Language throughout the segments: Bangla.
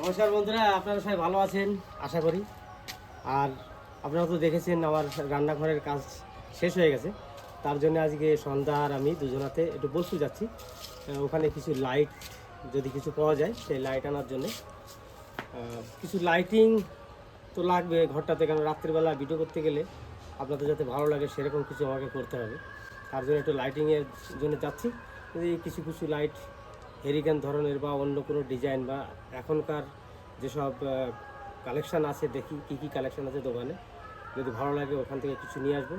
নমস্কার বন্ধুরা, আপনারা সবাই ভালো আছেন? আশা করি। আর আপনারা তো দেখেছেন আমার রান্নাঘরের কাজ শেষ হয়ে গেছে। তার জন্য আজকে সন্ধ্যা আর আমি দুজনাতে একটু বসু যাচ্ছি। ওখানে কিছু লাইট যদি কিছু পাওয়া যায়, সেই লাইট আনার জন্য। কিছু লাইটিং তো লাগবে ঘরটাতে, কারণ রাত্রিবেলা ভিডিও করতে গেলে আপনাদের যাতে ভালো লাগে, সেরকম কিছু আমাকে করতে হবে। তার জন্য একটু লাইটিংয়ের জন্য যাচ্ছি। যদি কিছু কিছু লাইট হেরিকেন ধরনের বা অন্য কোনো ডিজাইন বা এখনকার যেসব কালেকশান আছে, দেখি কি কি কালেকশান আছে দোকানে। যদি ভালো লাগে ওখান থেকে কিছু নিয়ে আসব।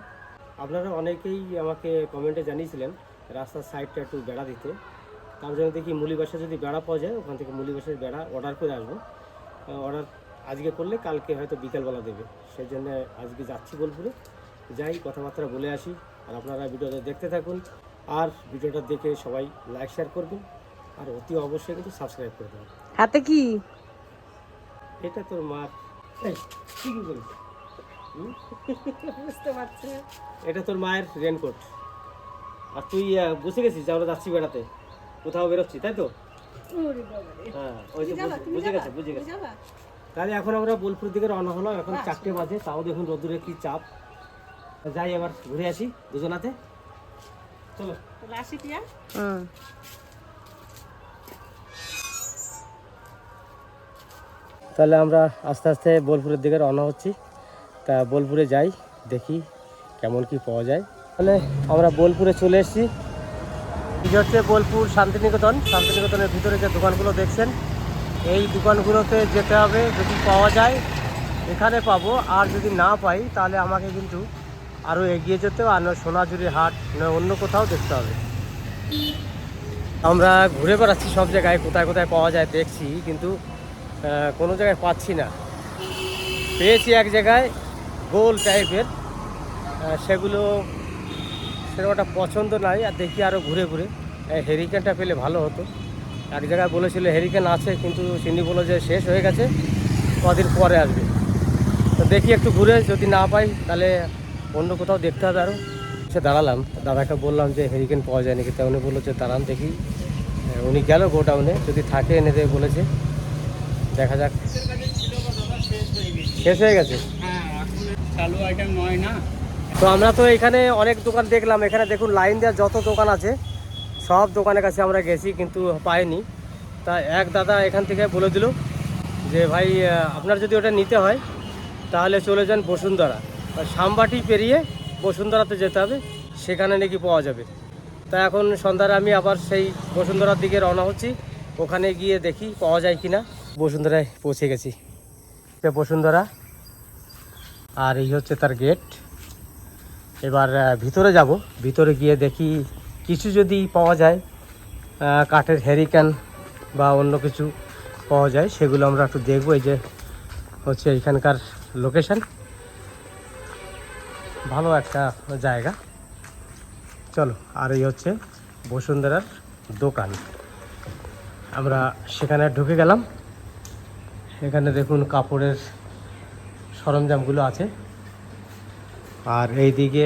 আপনারা অনেকেই আমাকে কমেন্টে জানিয়েছিলেন, রাস্তার সাইডটা একটু বেড়া দিতে। তার জন্য দেখি মুলি বাসা যদি বেড়া পাওয়া যায়, ওখান থেকে মুলি বাসার বেড়া অর্ডার করে আসব। অর্ডার আজকে করলে কালকে হয়তো বিকালবেলা দেবে। সেই জন্য আজকে যাচ্ছি বোলপুরে। যাই, কথাবার্তা বলে আসি। আর আপনারা ভিডিওটা দেখতে থাকুন। আর ভিডিওটা দেখে সবাই লাইক শেয়ার করবেন। আর অতি অবশ্যই কিন্তু সাবস্ক্রাইব করে দেবেন। হাতে কি? এটা তোর মার এই, কি কি হুম? বুঝতে পারছি এটা তোর মায়ের রেনকোট আর তুই বসে গেছিস? আমরা যাচ্ছি বেড়াতে। কোথাও বেরোচ্ছি তাই তো? হ্যাঁ ওই যে বুঝে- বুঝে গেছে বুঝে গেছে। তাহলে এখন আমরা বোলপুর দিকে রওনা হলাম এখন চারটে বাজে তাও দেখুন রোদ্দুরে কি চাপ। যাই এবার ঘুরে আসি দুজনাতে। চলো। রাশি তাহলে আমরা আস্তে আস্তে বোলপুরের দিকে রওনা হচ্ছি। তা বোলপুরে যাই, দেখি কেমন কি পাওয়া যায়। তাহলে আমরা বোলপুরে চলে এসেছি। হচ্ছে বোলপুর শান্তিনিকেতন। শান্তিনিকেতনের ভিতরে যে দোকানগুলো দেখছেন, এই দোকানগুলোতে যেতে হবে, যদি পাওয়া যায় এখানে পাবো। আর যদি না পাই, তাহলে আমাকে কিন্তু আরও এগিয়ে যেতে হবে। আর নয় সোনাঝুরি হাট নয় অন্য কোথাও দেখতে হবে। আমরা ঘুরে বেড়াচ্ছি সব জায়গায়, কোথায় কোথায় পাওয়া যায় দেখছি, কিন্তু কোনো জায়গায় পাচ্ছি না। পেয়েছি এক জায়গায়, গোল টাইপের সেগুলো সেরকম একটা পছন্দ নাই, আর দেখি আরও ঘুরে ঘুরে। হেরিকেনটা পেলে ভালো হতো। এক জায়গায় বলেছিল হেরিকেন আছে, কিন্তু চিনি বলল যে শেষ হয়ে গেছে, কদিন পরে আসবে। তো দেখি একটু ঘুরে, যদি না পাই, তাহলে অন্য কোথাও দেখতে হবে আরও সে দাঁড়ালাম, দাদাকে বললাম যে হেরিকেন পাওয়া যায় নাকি তা উনি বলল যে দাঁড়ান দেখি। উনি গেল গোডাউনে, যদি থাকে এনে দেবে বলেছে। দেখা যাক। শেষ হয়ে গেছে? তো আমরা তো এখানে অনেক দোকান দেখলাম। এখানে দেখুন, লাইন দেওয়া যত দোকান আছে, সব দোকানের কাছে আমরা গেছি, কিন্তু পাইনি। তা এক দাদা এখান থেকে বলে দিল যে, ভাই আপনার যদি ওটা নিতে হয়, তাহলে চলে যান বসুন্ধরা। সামবাটি পেরিয়ে বসুন্ধরাতে যেতে হবে, সেখানে নাকি পাওয়া যাবে। তা এখন সন্ধ্যায় আমি আবার সেই বসুন্ধরার দিকে রওনা হচ্ছি। ওখানে গিয়ে দেখি পাওয়া যায় কি না বসুন্ধরায় পৌঁছে গেছি। বসুন্ধরা। আর এই হচ্ছে তার গেট এবার ভিতরে যাব। ভিতরে গিয়ে দেখি কিছু যদি পাওয়া যায় কাঠের হ্যারিকেন বা অন্য কিছু পাওয়া যায়, সেগুলো আমরা একটু দেখব। এই যে হচ্ছে এখানকার লোকেশান ভালো একটা জায়গা। চলো, আর এই হচ্ছে বসুন্ধরার দোকান। আমরা সেখানে ঢুকে গেলাম। এখানে দেখুন কাপড়ের সরঞ্জামগুলো আছে। আর এইদিকে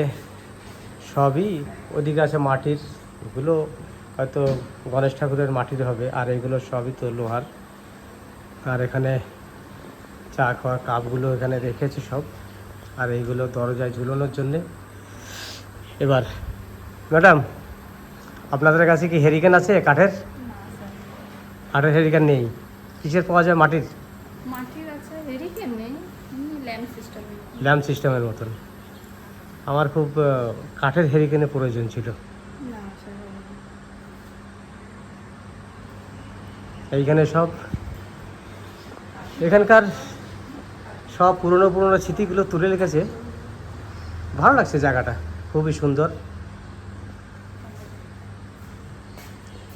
সবই ওদিকে আছে মাটির এগুলো হয়তো গণেশ ঠাকুরের মাটির হবে আর এগুলো সবই তো লোহার। আর এখানে চা খাওয়ার কাপগুলো এখানে রেখেছে সব আর এইগুলো দরজায় ঝুলানোর জন্যে। এবার ম্যাডাম আপনাদের কাছে কি হেরিকেন আছে কাঠের? কাঠের হেরিকেন নেই। কিসের পাওয়া যায় মাটির? মাটির আছে হেরিকেন নেই? ল্যাম্প সিস্টেম ল্যাম্প সিস্টেমের মতন। আমার খুব কাঠের হেরিকেনের প্রয়োজন ছিল। এইখানে সব এখানকার সব পুরনো পুরনো স্মৃতিগুলো তুলে রেখেছে। ভালো লাগছে জায়গাটা খুবই সুন্দর।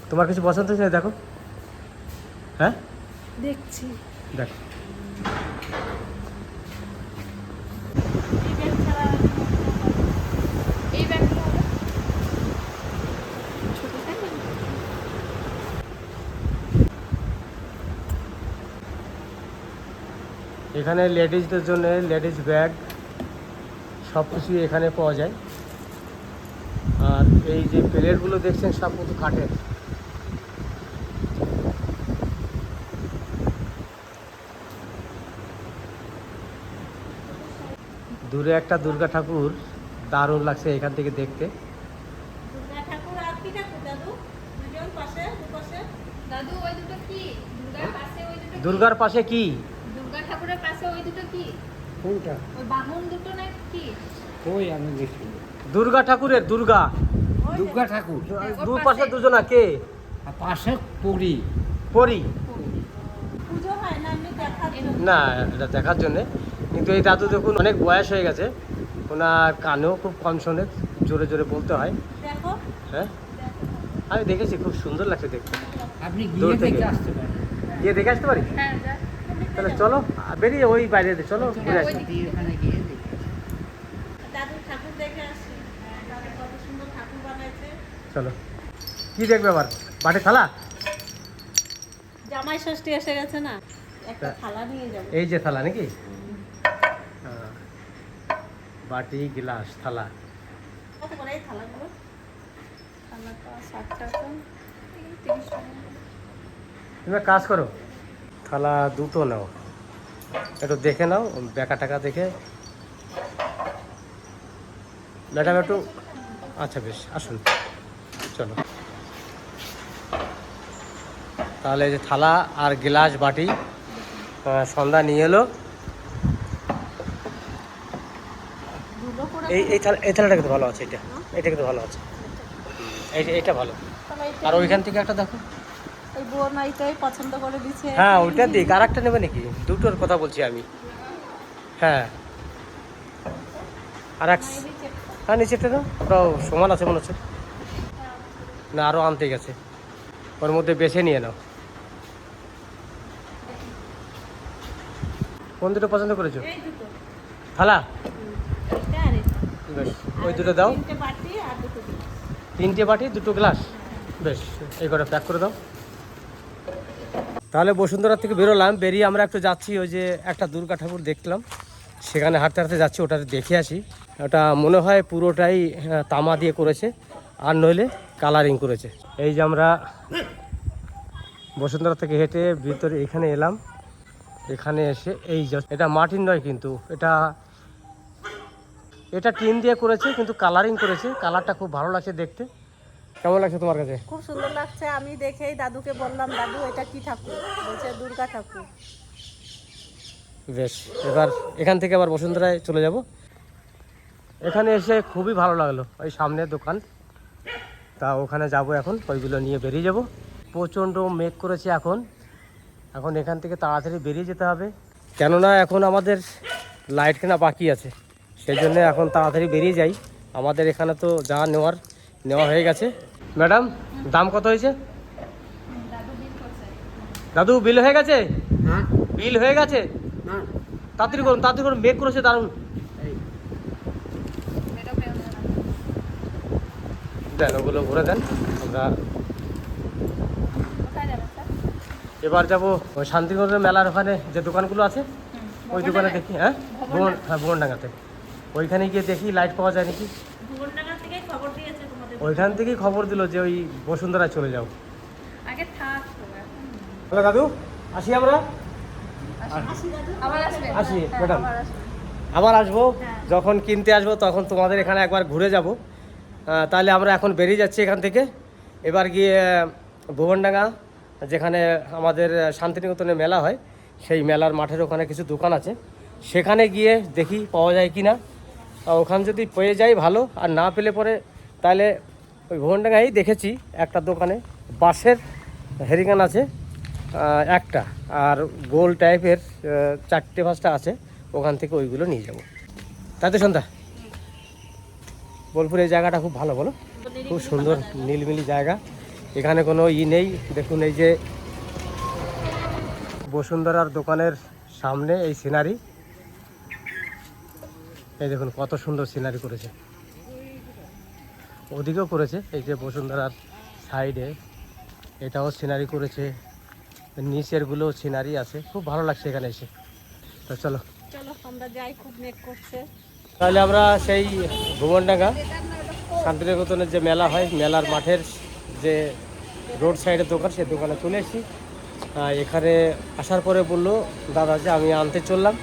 তোমার কিছু পছন্দ হয়েছে দেখো? হ্যাঁ? দেখছি। দেখো। এখানে লেডিসদের জন্য লেডিস ব্যাগ সব কিছুই এখানে পাওয়া যায়। আর এই যে প্লেটগুলো দেখছেন সব কিন্তু কাঠের দূরে একটা দুর্গা ঠাকুর দারুণ লাগছে এখান থেকে দেখতে। দুর্গা ঠাকুর আর কি ঠাকুর দাদু? দুজন পাশে দুপাশে দাদু ওই দুটো কি? দুর্গার পাশে কি? দুর্গার পাশে কি? দুর্গা ঠাকুরের পাশে ওই দুটো কি? কোনটা? ওই বাহন দুটো না কি? কই আমি দেখি। দুর্গা ঠাকুরের দুর্গা। দুর্গা ঠাকুর। দু পাশে। দুজনা কে? পাশে পুরী পরি না এটা দেখার জন্যে। কিন্তু এই দাদু দেখুন অনেক বয়স হয়ে গেছে। ওনার কানেও খুব কম শোনে জোরে জোরে বলতে হয়। হ্যাঁ? আমি দেখেছি খুব সুন্দর লাগছে দেখতে। আপনি দূর গিয়ে থেকে। দেখে আসতে গিয়ে দেখে আসতে পারি? হ্যাঁ তাহলে চলো বেরিয়ে ওই বাইরে চলো ঘুরে আসি। হ্যাঁ, দাদু কত সুন্দর ঠাকুর বানাইছে। চলো। কি দেখবে আবার? বাটে থালা? জামাই ষষ্ঠী এসে গেছে না? একটা থালা নিয়ে যাব। এই যে থালা নাকি। বাটি গ্লাস থালা। কত করে এই থালাগুলো? থালাটা ষাট টাকা এই তিরিশ টাকা। তুমি এক কাজ করো থালা দুটো নাও। একটু দেখে নাও বেকা টাকা দেখে। ম্যাডাম একটু আচ্ছা বেশ আসুন। চলো। তাহলে যে থালা আর গ্লাস বাটি সন্ধ্যা নিয়ে এলো দুটো করে এই এই থালা এই থালাটা কিন্তু ভালো আছে এটা। এটা কিন্তু ভালো আছে। এই এইটা ভালো। আর ওইখান থেকে একটা দেখো। পছন্দ করে হ্যাঁ ওইটা দিক। আর একটা নেবে নাকি? দুটোর কথা বলছি আমি। হ্যাঁ। আর এক হ্যাঁ নিচেরটা দাও ওটাও সমান আছে মনে হচ্ছে। না আরও আনতে গেছে। ওর মধ্যে বেছে নিয়ে নাও। কোন দুটো পছন্দ করেছ? থালা এইটা আর এটা বেশ ওই দুটো দাও। তিনটে বাটি দুটো গ্লাস। বেশ এই কটা প্যাক করে দাও। তাহলে বসুন্ধরা থেকে বেরোলাম। বেরিয়ে আমরা একটু যাচ্ছি ওই যে একটা দুর্গা ঠাকুর দেখলাম। সেখানে হাঁটতে হাঁটতে যাচ্ছি ওটা দেখে আসি। ওটা মনে হয় পুরোটাই তামা দিয়ে করেছে। আর নইলে কালারিং করেছে। এই যে আমরা বসুন্ধরা থেকে হেঁটে ভিতরে এখানে এলাম। এখানে এসে এই যে এটা মাটির নয় কিন্তু এটা এটা টিন দিয়ে করেছে কিন্তু কালারিং করেছে। কালারটা খুব ভালো লাগছে দেখতে। কেমন লাগছে তোমার কাছে? খুব সুন্দর লাগছে। আমি দেখেই দাদুকে বললাম দাদু এটা কি ঠাকুর? বলছে দুর্গা ঠাকুর। বেশ এবার এখান থেকে আবার বসুন্ধরায় চলে যাব। এখানে এসে খুবই ভালো লাগল ওই সামনে দোকান। তা ওখানে যাব এখন ওইগুলো নিয়ে বেরিয়ে যাব। প্রচণ্ড মেঘ করেছে এখন। এখন এখান থেকে তাড়াতাড়ি বেরিয়ে যেতে হবে। কেননা এখন আমাদের লাইট কেনা বাকি আছে। সেই জন্য এখন তাড়াতাড়ি বেরিয়ে যাই। আমাদের এখানে তো যা নেওয়ার নেওয়া হয়ে গেছে। ম্যাডাম দাম কত হয়েছে? দাদু বিল করছে দাদু বিল হয়ে গেছে? হ্যাঁ। বিল হয়ে গেছে? তাড়াতাড়ি করুন তাড়াতাড়ি করুন মেক করেছে দারুণ। এই। এটা পেও না দেন ওগুলো ভরে দেন আমরা কোথায় যাবেন স্যার এবার যাব ওই শান্তিগঞ্জের মেলার ওখানে যে দোকানগুলো আছে ওই দোকানে দেখি হ্যাঁ? ভুবন হ্যাঁ ভুবনডাঙ্গাতে। ওইখানে গিয়ে দেখি লাইট পাওয়া যায় নাকি? ভুবনডাঙ্গা থেকে খবর দিয়েছে তোমাদের। ওইখান থেকেই খবর দিল যে ওই বসুন্ধরায় চলে যাও। আগে থাক হ্যালো দাদু আসি আমরা? আবার আসি হ্যাঁ, ম্যাডাম আবার আসবে। আসব? যখন কিনতে আসব তখন তোমাদের এখানে একবার ঘুরে যাব। তাহলে আমরা এখন বেরিয়ে যাচ্ছি এখান থেকে। এবার গিয়ে ভুবনডাঙ্গা যেখানে আমাদের শান্তিনিকেতনে মেলা হয় সেই মেলার মাঠের ওখানে কিছু দোকান আছে। সেখানে গিয়ে দেখি পাওয়া যায় কি না ওখানে যদি পেয়ে যাই ভালো, আর না পেলে পরে তাহলে ওই ভুবনডাঙ্গায় দেখেছি একটা দোকানে, বাঁশের হেরিকান আছে একটা, আর গোল টাইপের চারটে পাঁচটা আছে, ওখান থেকে ওইগুলো নিয়ে যাব। তাই তো সন্ধ্যা। বোলপুর এই জায়গাটা খুব ভালো, বলো। খুব সুন্দর, নীলমিলি জায়গা। এখানে কোনো ই নেই, দেখুন এই যে বসুন্ধরার দোকানের সামনে এই সিনারি। এই দেখুন কত সুন্দর সিনারি করেছে। ওদিকেও করেছে এই যে বসুন্ধরার সাইডে এটাও সিনারি করেছে। নিচেরগুলো সিনারি আছে। খুব ভালো লাগছে এখানে এসে। তো চলো। চলো আমরা যাই খুব মেঘ করছে। তাহলে আমরা সেই ভুবনডাঙ্গা শান্তিনিকেতনের যে মেলা হয় মেলার মাঠের যে রোড সাইডের দোকান সেই দোকানে চলে এসেছি। এখানে আসার পরে বলল দাদা যে আমি আনতে চললাম।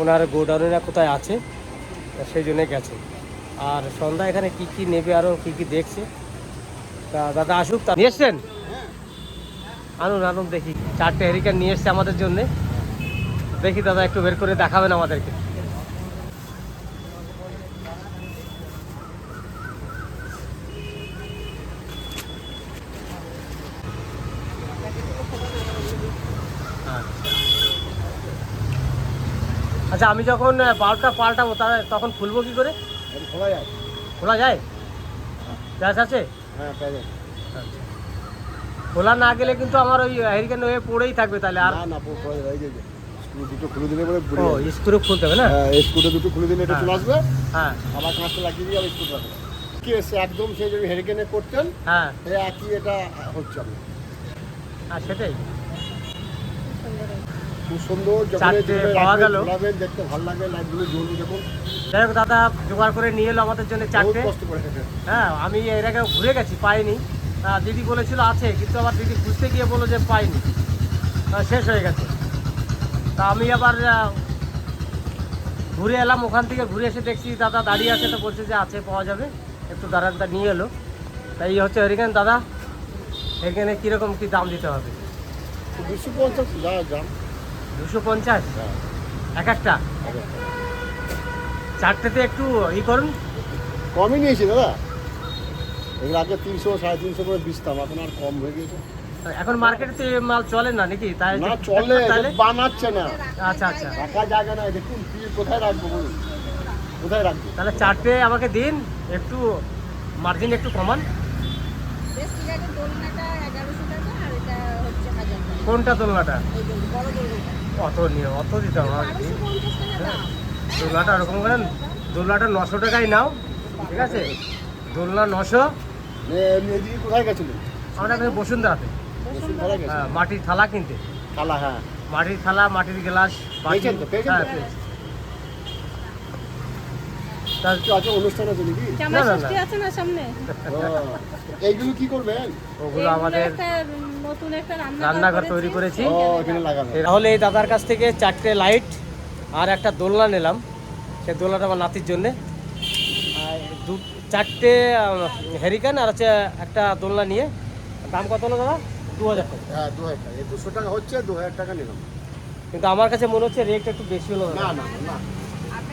ওনার গোডাউনেরা কোথায় আছে? সেই জন্যে গেছে। আর সন্ধ্যা এখানে কি কি নেবে আরও কি কি দেখছে? তা দাদা আসুক, তা নিয়ে আনুন আনুন দেখি। চারটে হেরিকেন নিয়ে এসছে আমাদের জন্যে। দেখি দাদা, একটু বের করে দেখাবেন আমাদেরকে। আচ্ছা আমি যখন বাল্বটা পাল্টাবো তাহলে তখন খুলবো কি করে? খোলা যায়। খোলা যায়? গ্যাস আছে? হ্যাঁ আচ্ছা। খোলা না গেলে কিন্তু আমার ওই হ্যারিকেন হয়ে পড়েই থাকবে তাহলে আর না স্ক্রু দুটো খুলে দিলে পরে ও স্ক্রু খুলতে হবে না? হ্যাঁ স্ক্রুটা দুটো খুলে দিলে এটা হ্যাঁ। চলে আসবে। হ্যাঁ। আবার কাঁচটা লাগিয়ে দিয়ে আবার স্ক্রু রাখবে কি একদম সেই যে হেরিকেনে করতেন হ্যাঁ। একই এটা হচ্ছে। আর সেটাই। খুব সুন্দর চারটে পাওয়া গেল। দেখতে ভালো লাগবে লাইটগুলো জ্বলবে দেখুন। যাই হোক দাদা জোগাড় করে নিয়ে এলো আমাদের জন্য চারটে। হ্যাঁ আমি এর আগে ঘুরে গেছি পাইনি। দিদি বলেছিল আছে কিন্তু আবার দিদি খুঁজতে গিয়ে বলল যে পাইনি। শেষ হয়ে গেছে। তা আমি আবার ঘুরে এলাম ওখান থেকে ঘুরে এসে দেখছি দাদা দাঁড়িয়ে আছে তো বলছে যে আছে পাওয়া যাবে। একটু দাঁড়ান তা নিয়ে এলো। তাই হচ্ছে হরিকেন দাদা। এখানে কীরকম কী দাম দিতে হবে? দুশো পঞ্চাশ দাম। দুশো পঞ্চাশ? হ্যাঁ, এক একটা? চারটেতে একটু ই করুন। কমই নিয়েছি দাদা। এগুলো আগে তিনশো সাড়ে তিনশো করে বিচতাম এখন আর কম হয়ে গেছে। এখন মার্কেটে মাল চলে না নাকি? তাই না চলে তাহলে। বানাচ্ছে না। আচ্ছা আচ্ছা। রাখা জায়গা নাই দেখুন কোথায় রাখব বলুন। কোথায় রাখব? তাহলে চারটে আমাকে দিন একটু মার্জিন একটু কমান। বেশ ঠিক আছে দোলনাটা এগারোশো টাকা আর এটা হচ্ছে হাজার টাকা। কোনটা দোলনাটা। অত নিয়ে অত দিতে হবে আমাকে দিন। বারোশো পঞ্চাশ টাকা দাম দোলনাটা ওরকম করেন দোলনাটা নশো টাকাই নাও ঠিক আছে? দোলনা নশো। কোথায় গেছিলেন? আমরা এখানে বসুন্ধরাতে। হ্যাঁ, মাটির থালা কিনতে। থালা হ্যাঁ। মাটির থালা মাটির গ্লাস বাটি পেয়েছেন তো, পেয়েছেন তো? হ্যাঁ পেয়েছি। তা- কিছু আছে অনুষ্ঠান আছে নাকি? জামাই ষষ্ঠী আছে না সামনে? এইগুলো কি করবেন ওগুলো আমাদের নতুন একটা রান্নাঘর তৈরি করেছি। ও তাহলে এই দাদার কাছ থেকে চারটে লাইট আর একটা দোলনা নিলাম। সে দোলনাটা আমার নাতির জন্যে। আর দু চারটে হেরিকান আর হচ্ছে একটা দোলনা নিয়ে। দাম কত হলো দাদা? দু হাজার টাকা। হ্যাঁ দু হাজার টাকা। দুশো টাকা হচ্ছে দু হাজার টাকা নিলাম। কিন্তু আমার কাছে মনে হচ্ছে রেট একটু বেশি হলো না না না।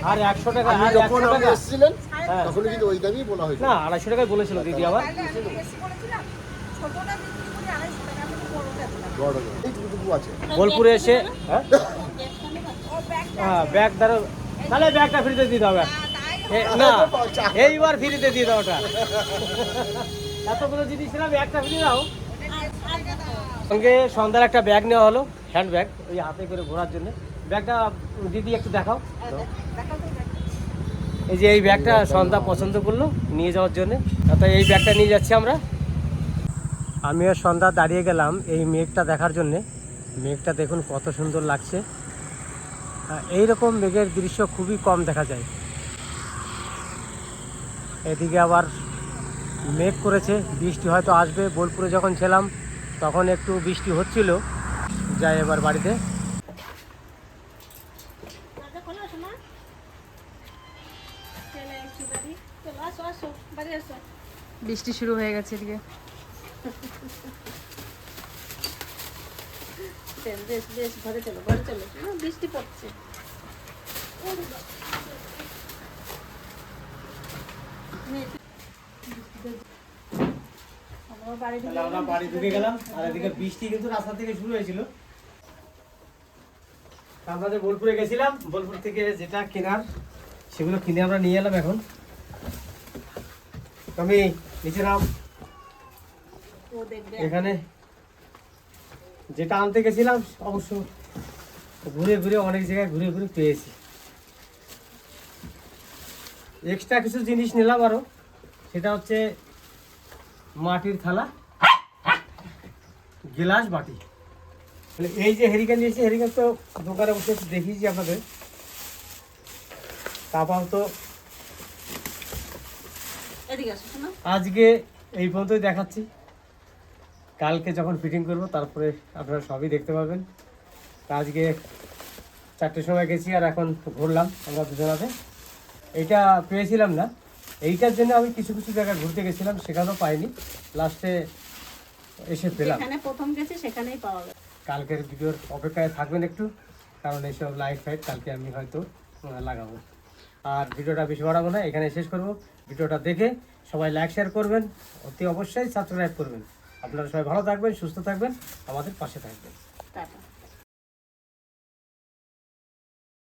আর একশো টাকা আর যখন আপনি এসেছিলেন হ্যাঁ। তখন কিন্তু ওই দামই বলা হয়েছিল। না আড়াইশো টাকায় বলেছিল দিদি আবার। বোলপুরে এসে হ্যাঁ? ব্যাগ হ্যাঁ ব্যাগ ধরো। তাহলে ব্যাগটা ফ্রিতে দিয়ে দাও না এইবার ফ্রিতে দিয়ে দাও ওটা। এতগুলো জিনিস ছিলাম একটা ফ্রি দাও। সঙ্গে সন্ধ্যার একটা ব্যাগ নেওয়া হলো হ্যান্ড ব্যাগ ওই হাতে করে ঘোরার জন্য। ব্যাগটা দিদি একটু দেখাও। এই যে এই ব্যাগটা সন্ধ্যা পছন্দ করল নিয়ে যাওয়ার জন্য। তাই এই ব্যাগটা নিয়ে যাচ্ছি আমরা। আমিও সন্ধ্যা দাঁড়িয়ে গেলাম এই মেঘটা দেখার জন্যে। মেঘটা দেখুন কত সুন্দর লাগছে। আহ, এইরকম মেঘের দৃশ্য খুবই কম দেখা যায়। এদিকে আবার মেঘ করেছে বৃষ্টি হয়তো আসবে। বোলপুরে যখন ছিলাম তখন একটু বৃষ্টি হচ্ছিল। যাই এবার বাড়িতে। বৃষ্টি শুরু হয়ে গেছে এদিকে। বেশ, বেশ বেশ ঘরে চলো ঘরে চলো। বৃষ্টি পড়ছে। আমার বাড়ি ঢুকে আমরা বাড়ি ঢুকে গেলাম আর এদিকে বৃষ্টি কিন্তু রাস্তা থেকে শুরু হয়েছিল। আমরা যে বোলপুরে গেছিলাম বোলপুর থেকে যেটা কেনার সেগুলো কিনে আমরা নিয়ে এলাম এখন। আমি এখানে যেটা আনতে গেছিলাম, অবশ্য ঘুরে ঘুরে অনেক জায়গায় ঘুরে ঘুরে পেয়েছি। এক্সট্রা কিছু জিনিস নিলাম আরও। সেটা হচ্ছে মাটির থালা, গ্লাস বাটি। তাহলে এই যে হেরিকেন নিয়েছি হেরিকেন তো দোকানে বসে দেখিয়েছি আপনাদের। তারপর তো আজকে এই পর্যন্তই দেখাচ্ছি। কালকে যখন ফিটিং করব তারপরে আপনারা সবই দেখতে পাবেন। আজকে চারটের সময় গেছি আর এখন ঘুরলাম আমরা দুজনাতে। এইটা পেয়েছিলাম না। এইটার জন্য আমি কিছু কিছু জায়গায় ঘুরতে গেছিলাম সেখানেও পাইনি। লাস্টে এসে পেলাম। প্রথম গেছি সেখানেই পাওয়া গেল কালকের ভিডিওর অপেক্ষায় থাকবেন একটু কারণ এইসব লাইট ফাইট কালকে আমি হয়তো লাগাবো। আর ভিডিওটা বেশি বাড়াবো না, এখানে শেষ করব। ভিডিওটা দেখে সবাই লাইক শেয়ার করবেন, অতি অবশ্যই সাবস্ক্রাইব করবেন। আপনারা সবাই ভালো থাকবেন, সুস্থ থাকবেন, আমাদের পাশে থাকবেন। টাটা।